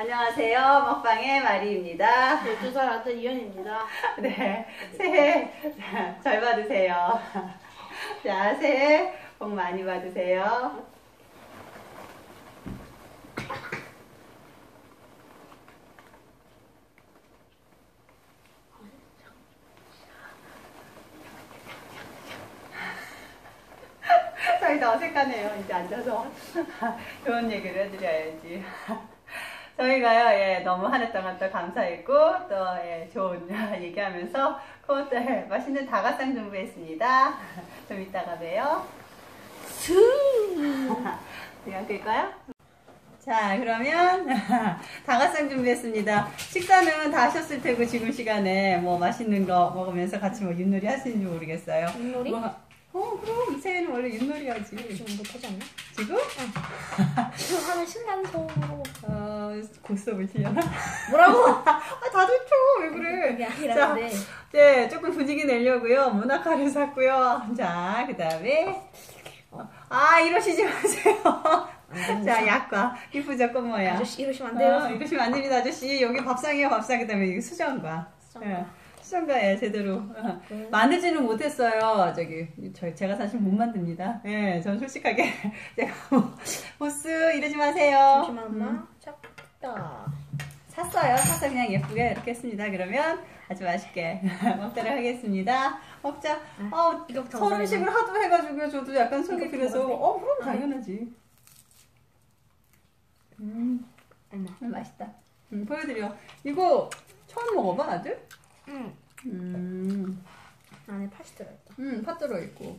안녕하세요. 먹방의 마리입니다. 12살 아들 이현입니다. 네, 새해 잘 받으세요. 자, 새해 복 많이 받으세요. 저희도 어색하네요. 이제 앉아서 좋은 얘기를 해드려야지. 저희가요, 예, 너무 한 해 동안 또 감사했고, 또, 예, 좋은 얘기하면서, 그것들 맛있는 다가상 준비했습니다. 좀 이따가 봬요. 수! 그냥 끌까요? 자, 그러면, 다가상 준비했습니다. 식사는 다 하셨을 테고, 지금 시간에 뭐 맛있는 거 먹으면서 같이 뭐 윷놀이 하시는지 모르겠어요. 윷놀이? 뭐, 어, 그럼 이 새해는 원래 윷놀이 하지. 지금 못하지 않나? 지금? 지금 하는 소음으로. 어, 고스톱을 치려나? 뭐라고? 아, 다 좋죠. 왜 그래? 그게 자, 아니라 근데. 네, 조금 분위기 내려고요. 문학화를 샀고요. 자, 그 다음에. 아, 이러시지 마세요. 자, 약과. 이쁘죠, 꽃모양. 아저씨 이러시면 안 돼요. 어, 이러시면 안 됩니다, 아저씨. 여기 밥상이에요, 밥상. 그 다음에 여기 수정과. 수정과. 예, 예, 제대로. 어. 네. 만들지는 못했어요. 저기, 저, 제가 사실 못 만듭니다. 예, 전 솔직하게. 제가 뭐, 보스, 이러지 마세요. 잠시만 엄마. 잡다. 샀어요. 사서 그냥 예쁘게 이렇게 했습니다. 그러면 아주 맛있게 먹도록 하겠습니다. 먹자. 어, 이거부터 설 먹어야 음식을 하도 해가지고 저도 약간 속이 그래서? 어 그럼 당연하지. 음. 음, 맛있다. 음, 보여드려. 이거 처음 먹어봐 아들? 응. 음, 안에 팥이 들어있다. 음, 팥 들어 있고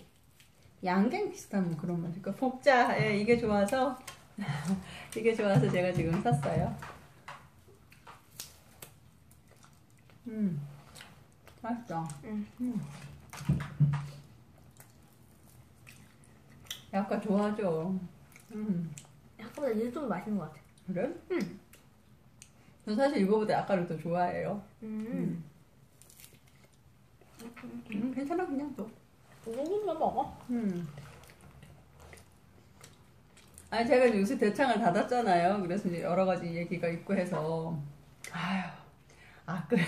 양갱 비슷한 뭐 그런 맛. 그러니까 복자 예, 이게 좋아서 이게 좋아서 제가 지금 샀어요. 음, 맛있다. 응. 음. 약간 좋아하죠. 음, 아까보다 이게 좀 맛있는 것 같아. 그래? 응. 저 사실 이거보다 약간을 더 좋아해요. 음. 음, 괜찮아 그냥 또. 이 정도면 먹어. 음. 아니 제가 요새 대창을 닫았잖아요. 그래서 이제 여러 가지 얘기가 있고 해서 아휴 악을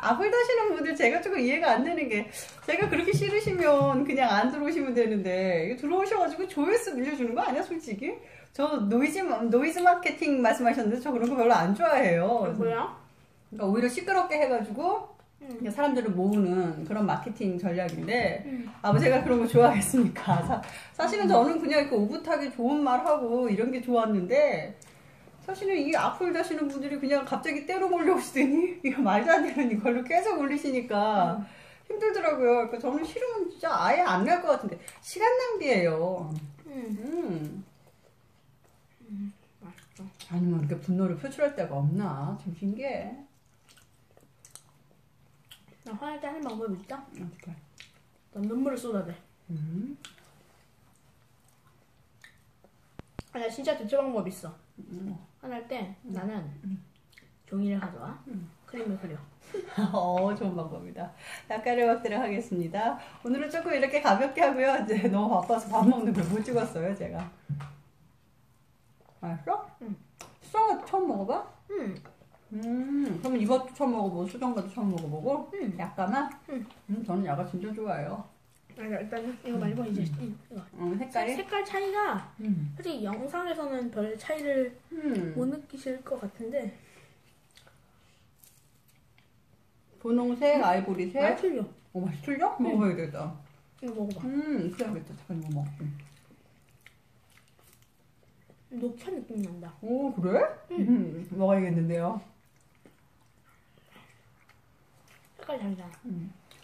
악을 다시는 분들 제가 조금 이해가 안 되는 게 제가 그렇게 싫으시면 그냥 안 들어오시면 되는데 들어오셔가지고 조회수 늘려주는 거 아니야 솔직히? 저 노이즈 노이즈 마케팅 말씀하셨는데 저 그런 거 별로 안 좋아해요. 뭐야? 그러니까 오히려 시끄럽게 해가지고 응. 그냥 사람들을 모으는 그런 마케팅 전략인데 응. 아, 뭐 제가 그런 거 좋아하겠습니까? 사, 사실은 저는 그냥 이렇게 오붓하게 좋은 말 하고 이런 게 좋았는데 사실은 이게 악플 다시는 분들이 그냥 갑자기 때로 몰려오시더니 이거 말도 안 되는 이걸로 계속 올리시니까 힘들더라고요. 그러니까 저는 싫으면 진짜 아예 안 날 것 같은데 시간 낭비예요. 응. 음. 맛있어. 아니면 이렇게 분노를 표출할 데가 없나? 좀 신기해. 나 화낼 때 하는 방법이 있다? 어떡해. 난 눈물을 쏟아내. 음. 아, 나 진짜 대체 방법 있어. 음. 화날 때 나는 종이를 가져와. 그림을 그려. 어, 좋은 방법이다. 닭가를 먹도록 하겠습니다. 오늘은 조금 이렇게 가볍게 하고요. 이제 너무 바빠서 밥 먹는 걸 못 찍었어요, 제가. 맛있어? 응. 수정과도 처음 먹어봐? 응. 음, 그러면 이것도 처음 먹어보고 수정과도 처음 먹어보고? 응. 약간만? 응. 음, 저는 야가 진짜 좋아해요. 아, 일단은 이거 말고 이제 이- 이거. 음, 색깔이? 색깔 차이가 음. 솔직히 영상에서는 별 차이를 음. 못 느끼실 것 같은데 분홍색, 많이 아이보리색. 틀려. 어, 맛이 틀려? 먹어야겠다. 이거 먹어봐. 음, 그래야겠다. 잠깐 이거 먹. 음. 녹차 느낌 난다. 오, 그래? 음, 먹어야겠는데요. 색깔 다르잖아.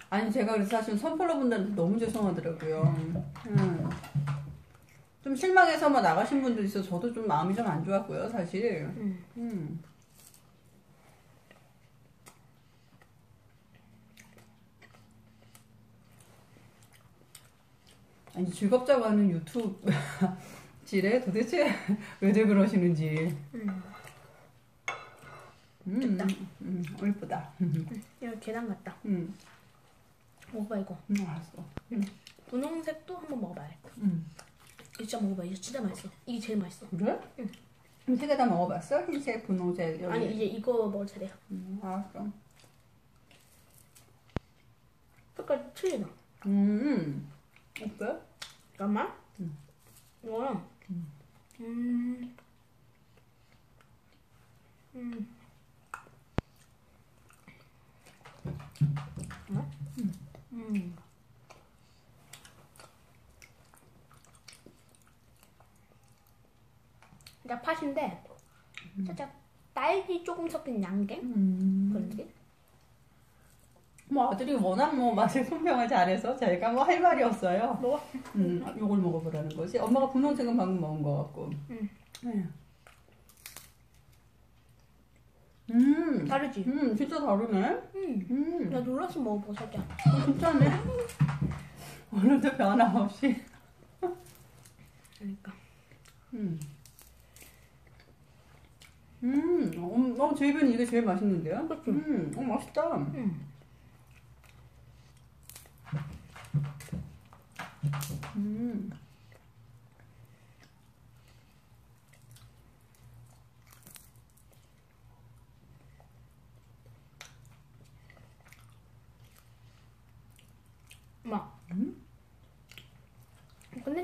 아니 제가 그래서 사실 선플러 분들한테 너무 죄송하더라고요. 음. 좀 실망해서만 나가신 분도 있어. 저도 좀 마음이 좀 안 좋았고요, 사실. 응. 음. 아니 즐겁자고 하는 유튜브 질에 도대체 왜들 그러시는지. 응. 음, 됐다. 음, 어, 이쁘다. 이거 계단 같다. 음, 먹어봐 이거. 음, 알았어. 분홍색도 한번 먹어봐야겠다. 음. 이거 진짜 먹어봐. 이거 진짜 맛있어. 이게 제일 맛있어. 그래? 그럼 세개 다 먹어봤어? 흰색, 분홍색 여기. 아니 이제 이거 먹을 차례야. 음, 알았어. 색깔 틀리다. 음, 어때? 잠깐만. 음. 이거는 음. 음. 음. 음. 그러니까 팥인데 살짝 딸기 조금 섞인 양갱 음. 그런 느낌? 뭐 아들이 워낙 뭐 맛을 품평을 잘해서 저희가 뭐 할 말이 없어요. 먹어. 음, 요걸 먹어보라는 거지. 엄마가 분홍색은 방금 먹은 거 같고. 음. 네. 음, 다르지? 음, 진짜 다르네. 음. 음, 나 놀라서 먹어보고 살짝. 진짜네. 오늘도 변함없이. 그러니까. 음. 음, 어, 어, 제 입에는 이게 제일 맛있는데요? 그치? 음, 어, 맛있다. 음. 음. 막. 음?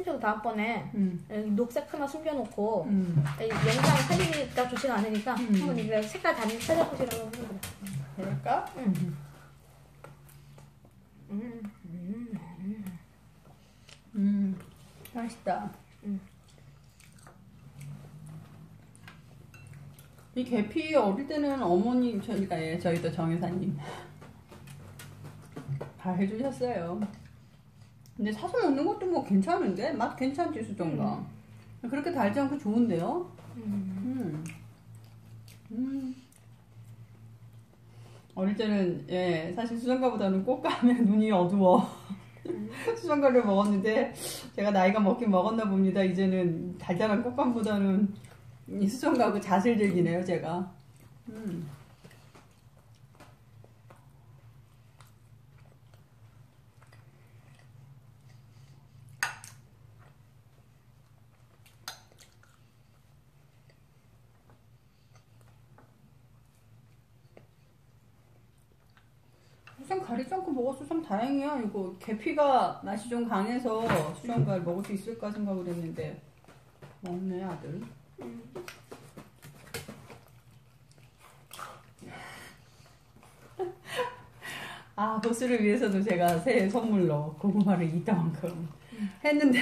컨텐츠도 다음번에 음. 녹색 하나 숨겨놓고 음. 이 영상 살리기가 좋지가 않으니까 음. 한번 이거 색깔 다르게 찾아보시라고 하는 거야. 그럴까? 음. 음. 음. 음. 맛있다. 음. 이 계피 어릴 때는 어머니, 저희가, 예, 저희도 정여사님. 다 해주셨어요. 근데 사서 먹는 것도 뭐 괜찮은데? 맛 괜찮지, 수정가. 그렇게 달지 않고 좋은데요? 음. 음. 음. 어릴 때는, 예, 사실 수정가보다는 꽃가면 눈이 어두워. 수정가를 먹었는데, 제가 나이가 먹긴 먹었나 봅니다. 이제는 달달한 꽃감보다는 이 수정가하고 잣을 즐기네요, 제가. 음. 수정 먹어서 참 다행이야. 이거 계피가 맛이 좀 강해서 수정가를 먹을 수 있을까 생각을 했는데 먹네 아들. 아 보스를 위해서도 제가 새해 선물로 고구마를 이따만큼 했는데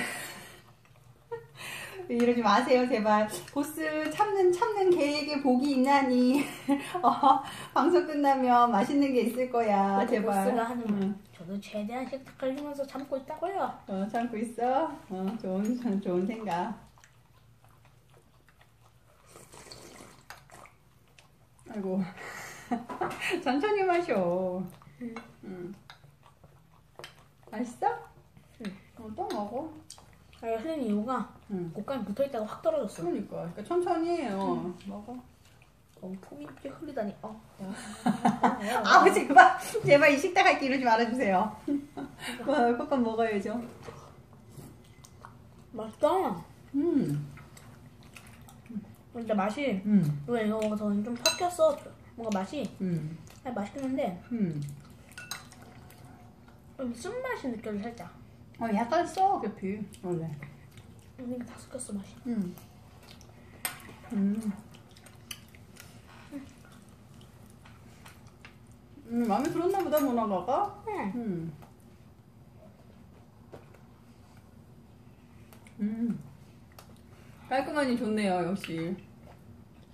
이러지 마세요 제발 보스 참는 참는 계획에 복이 있나니 어, 방송 끝나면 맛있는 게 있을 거야 제발 보스가 하는 말. 응. 저도 최대한 식탁 걸리면서 참고 있다고요. 어, 참고 있어 어, 좋은 참 좋은 생각 아이고 천천히 마셔 응. 응. 맛있어? 응. 어, 또 먹어 아, 흘린 이유가 응. 곡간이 붙어있다가 확 떨어졌어. 그러니까 그러니까 천천히 어, 먹어 너무 품 있게 흘리다니. 어. 아 제발 제발 이 식당 할게 이러지 말아주세요 뭐, 꽃밥 먹어야죠 맛있다. 음, 근데 맛이 음, 왜 이거 먹어서 좀 섞였어. 뭔가 맛이 음, 아, 맛있긴 한데 음. 좀 쓴맛이 느껴져 살짝. 어, 약간 써 계피 원래 그러니까 다 섞였어 맛이. 음. 음. 음, 마음에 들었나 보다, 모나가가. 응. 음. 음. 깔끔하니 좋네요, 역시.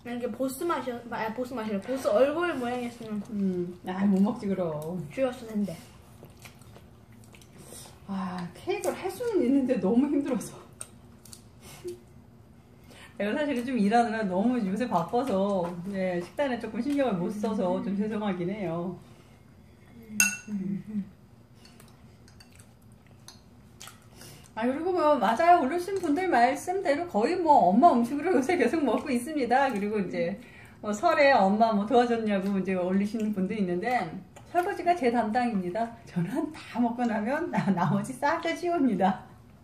이게 보스 맛이 아 보스 맛이래. 보스 얼굴 모양이었으면 음. 아, 못 먹지, 그럼. 죽였을 텐데. 아, 케이크를 할 수는 있는데 너무 힘들어서. 내가 사실은 좀 일하느라 너무 요새 바빠서 네, 식단에 조금 신경을 못 써서 좀 죄송하긴 해요. 아 그리고 뭐 맞아요 어르신 분들 말씀대로 거의 뭐 엄마 음식으로 요새 계속 먹고 있습니다. 그리고 이제 뭐 설에 엄마 뭐 도와줬냐고 이제 올리시는 분도 있는데 설거지가 제 담당입니다. 저는 다 먹고 나면 나, 나머지 싹다 치웁니다.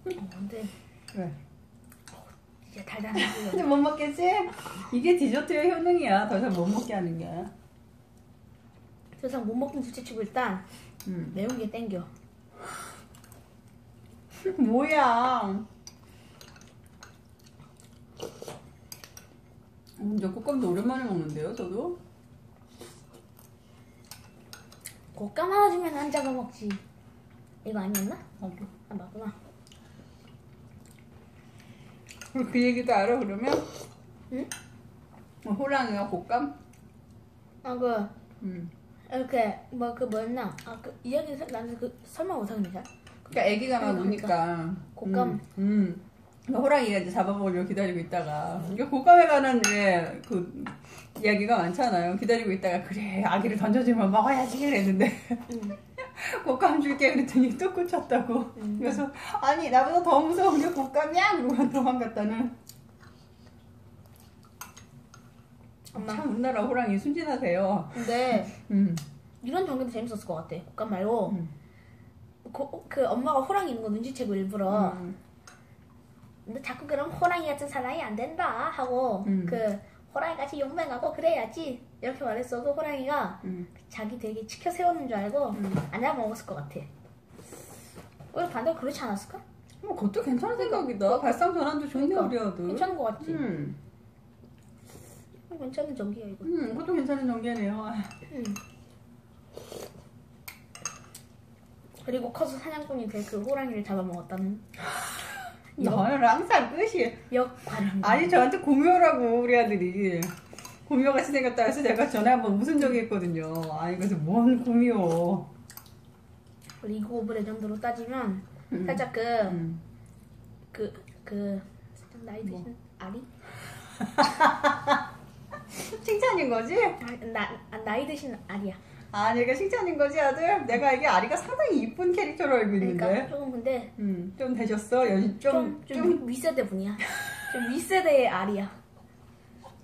어, 근데 왜? 진짜 달달한 거. 근데 못 먹겠지? 이게 디저트의 효능이야. 더 이상 못 먹게 하는 게. 세상 못 먹는 둘째 치고 일단 음. 매운 게 땡겨. 뭐야? 음, 저 꽃감도 오랜만에 먹는데요, 저도? 하나 주면 한 잡아 먹지. 이거 아니었나? 나도. 아 맞구나. 그, 그 얘기도 알아, 그러면? 응? 뭐, 호랑이가 곶감? 아그 음. 이렇게 뭐 그 뭐였나? 아그 이야기 나는 그 설명 못하겠네 잘. 그러니까 애기가 막. 우니까. 곶감. 음. 음. 그러니까 호랑이가 이제 잡아먹으려고 기다리고 있다가. 이게 곶감에 관한 왜, 그, 이야기가 많잖아요. 기다리고 있다가, 그래, 아기를 던져주면 먹어야지, 그랬는데. 음. 곶감 줄게 그랬더니 또 꽂혔다고. 음. 그래서 아니 나보다 더 무서운 게 곶감이야 그러고 도망갔다는. 엄마. 참 우리나라 호랑이 순진하세요. 근데 음. 이런 정도도 재밌었을 것 같아. 곶감 말고 음. 고- 그 엄마가 호랑이 있는 거 눈치채고 일부러. 음. 근데 자꾸 그럼 호랑이 같은 사나이 안 된다 하고 음. 그 호랑이 같이 용맹하고 그래야지 이렇게 말했어도 호랑이가 음. 자기 되게 지켜 세우는 줄 알고 음. 안 잡아먹었을 것 같아. 왜 반대로 그렇지 않았을까? 뭐 그것도 괜찮은 생각이다. 발상 전환도 좋네 그러니까. 우리 아들. 괜찮은 것 같지? 음. 괜찮은 전기야 이거. 음, 그것도 괜찮은 전개네요. 아, 음. 그리고 커서 사냥꾼이 될 그 호랑이를 잡아먹었다는 너는 항상 끝이. 역발음. 아니 저한테 고묘라고 우리 아들이. 고묘같이 생겼다 해서 제가 전에 한번 무슨 적이 있거든요. 아니 그래서 뭔 고묘. 리그 오브 레전드로 따지면 음. 살짝 그 음. 그, 그, 살짝 나이 뭐? 드신 아리? 칭찬인 거지? 아, 나, 아, 나이 드신 아리야. 아, 내가 칭찬인 거지, 아들? 내가 이게 아리가 상당히 이쁜 캐릭터로 알고 있는데. 그러니까 조금 근데 음, 좀 되셨어? 여, 좀, 좀, 좀, 좀, 위- 윗세대 분이야. 좀 윗세대의 아리야.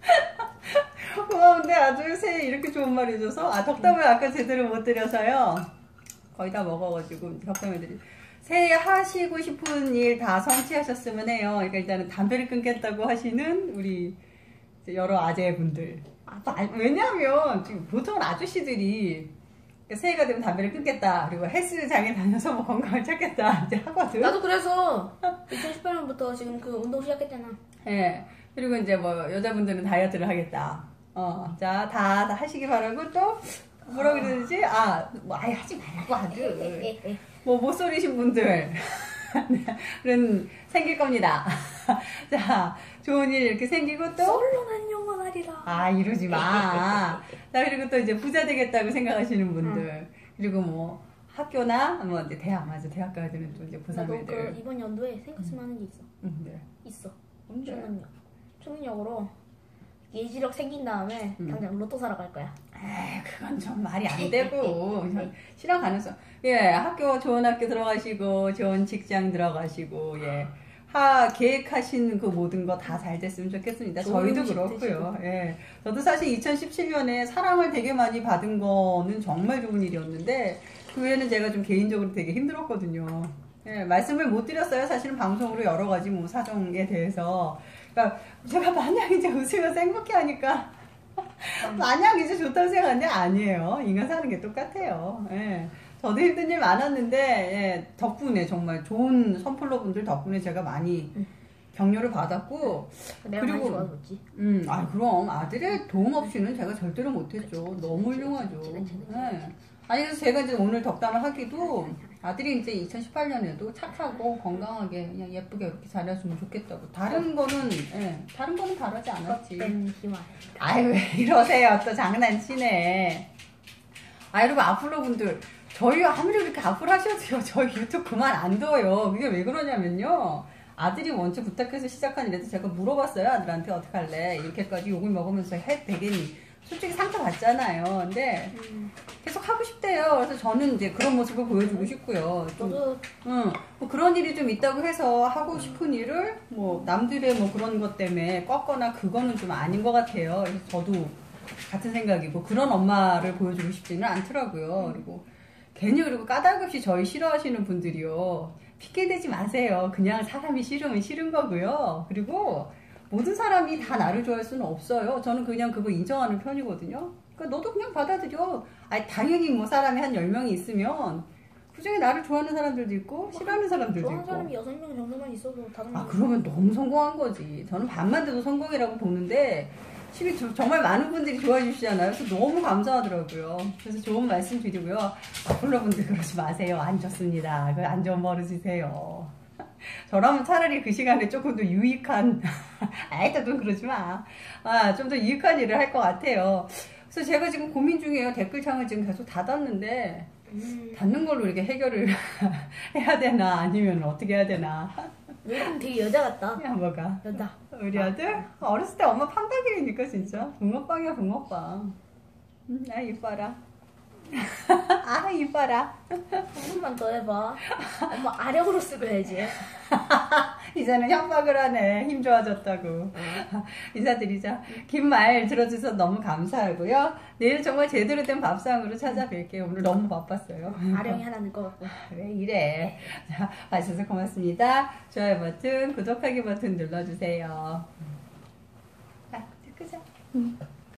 고마운데 아주 새해 이렇게 좋은 말 해줘서. 아, 덕담을 아까 제대로 못 드려서요. 거의 다 먹어가지고 덕담을 드리 새해 하시고 싶은 일 다 성취하셨으면 해요. 그러니까 일단은 담배를 끊겠다고 하시는 우리 여러 아재분들. 아, 왜냐면 지금 보통은 아저씨들이 새해가 되면 담배를 끊겠다. 그리고 헬스장에 다녀서 뭐 건강을 찾겠다. 이제 하거든. 나도 그래서 2018년부터 지금 그 운동 시작했잖아. 예. 그리고 이제 뭐 여자분들은 다이어트를 하겠다. 어, 자, 다, 다 하시기 바라고 또 뭐라 되지? 아, 뭐 아예 하지 말라고 아들. 뭐 못소리신 분들. 은 생길 겁니다. 자, 좋은 일 이렇게 생기고 또 솔로난 영원하리라. 아, 이러지 마. 자, 그리고 또 이제 부자 되겠다고 생각하시는 분들. 그리고 뭐 학교나 뭐 이제 대학 맞아. 대학 가야 되는 또 이제 나도 그 고3애들. 이번 연도에 생각했으면 하는 게 있어. 음, 네. 있어. 뭔데? 초능력. 초능력으로 예지력 생긴 다음에 음. 당장 로또 사러 갈 거야. 에이, 그건 좀 말이 안 되고 실현 가능성. 예, 학교 좋은 학교 들어가시고 좋은 직장 들어가시고 예. 하 계획하신 그 모든 거 다 잘 됐으면 좋겠습니다. 저희도 그렇고요. 예. 저도 사실 2017년에 사랑을 되게 많이 받은 거는 정말 좋은 일이었는데 그 외에는 제가 좀 개인적으로 되게 힘들었거든요. 예, 말씀을 못 드렸어요. 사실은 방송으로 여러 가지 뭐 사정에 대해서. 그러니까 제가 만약 이제 웃으면서 행복해 하니까 마냥 이제 좋다고 생각하는데 아니에요. 인간 사는 게 똑같아요. 예. 저도 힘든 일 많았는데 예, 덕분에 정말 좋은 선플러 분들 덕분에 제가 많이 격려를 받았고 그리고- 좋아졌지. 음, 아 그럼 아들의 도움 없이는 제가 절대로 못했죠. 너무 훌륭하죠. 예. 아니 그래서 제가 이제 오늘 덕담을 하기도 아들이 이제 2018년에도 착하고 건강하게 그냥 예쁘게 이렇게 자랐으면 좋겠다고. 다른 거는 예, 다른 거는 바라지 않았지. 아이 왜 이러세요? 또 장난치네. 아 그리고 앞으로 분들. 저희 아무리 그렇게 앞으로 하셔도요 저희 유튜브 그만 안 둬요. 그게 왜 그러냐면요. 아들이 먼저 부탁해서 시작한 일에도 제가 물어봤어요. 아들한테 어떻게 할래? 이렇게까지 욕을 먹으면서 해도 되겠니 솔직히 상처받잖아요 근데 음, 계속 하고 싶대요 그래서 저는 이제 그런 모습을 보여주고 싶고요 좀 저도 응, 뭐 그런 일이 좀 있다고 해서 하고 싶은 일을 뭐 남들의 뭐 그런 것 때문에 꺾거나 그거는 좀 아닌 것 같아요. 그래서 저도 같은 생각이고 그런 엄마를 보여주고 싶지는 않더라고요. 그리고 괜히 그리고 까닭 없이 저희 싫어하시는 분들이요. 핑계 대지 마세요. 그냥 사람이 싫으면 싫은 거고요. 그리고 모든 사람이 다 나를 좋아할 수는 없어요. 저는 그냥 그거 인정하는 편이거든요. 그러니까 너도 그냥 받아들여. 아니, 당연히 뭐 사람이 한 10명이 있으면 그중에 나를 좋아하는 사람들도 있고 싫어하는 사람들도 좋아하는 있고. 사람이 여섯 명 정도만 있어도 다섯 명. 아, 그러면 너무 성공한 거지. 저는 반만 돼도 성공이라고 보는데, 시비 저- 정말 많은 분들이 좋아해 주시잖아요. 그래서 너무 감사하더라고요. 그래서 좋은 말씀 드리고요. 아폴로분들 그러지 마세요. 안 좋습니다. 그안 좋은 버릇이세요. 저라면 차라리 그 시간에 조금 더 유익한, 아이, 또 그러지 마. 아, 좀 더 유익한 일을 할 것 같아요. 그래서 제가 지금 고민 중이에요. 댓글창을 지금 계속 닫았는데, 음, 닫는 걸로 이렇게 해결을 해야 되나, 아니면 어떻게 해야 되나. 요즘 되게 여자 같다. 야, 뭐가. 여자. 우리 아들? 어렸을 때 엄마 판박이니까 진짜 붕어빵이야 붕어빵 음, 아 이뻐라 아 이뻐라. 한 번만 더 해봐. 엄마 아령으로 쓰고 해야지. 이제는 협박을 하네. 힘 좋아졌다고. 인사드리자. 긴 말 들어주셔서 너무 감사하고요. 내일 정말 제대로 된 밥상으로 찾아뵐게요. 오늘 너무 바빴어요. 아령이 하나 넣을 것 같고. 왜 이래? 자 봐주셔서 고맙습니다. 좋아요 버튼 구독하기 버튼 눌러주세요. 자 끄자